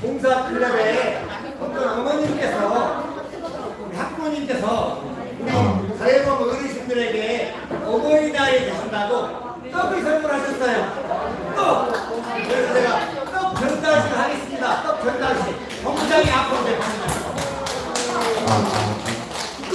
봉사 클럽에 어떤 어머님께서 우리 학부모님께서 우리 사회범 어르신들에게 어머니다에 계신다고 떡을 선물하셨어요. 떡! 그래서 제가 떡 전달식 하겠습니다. 떡 전달식. 공장이 앞으로. 이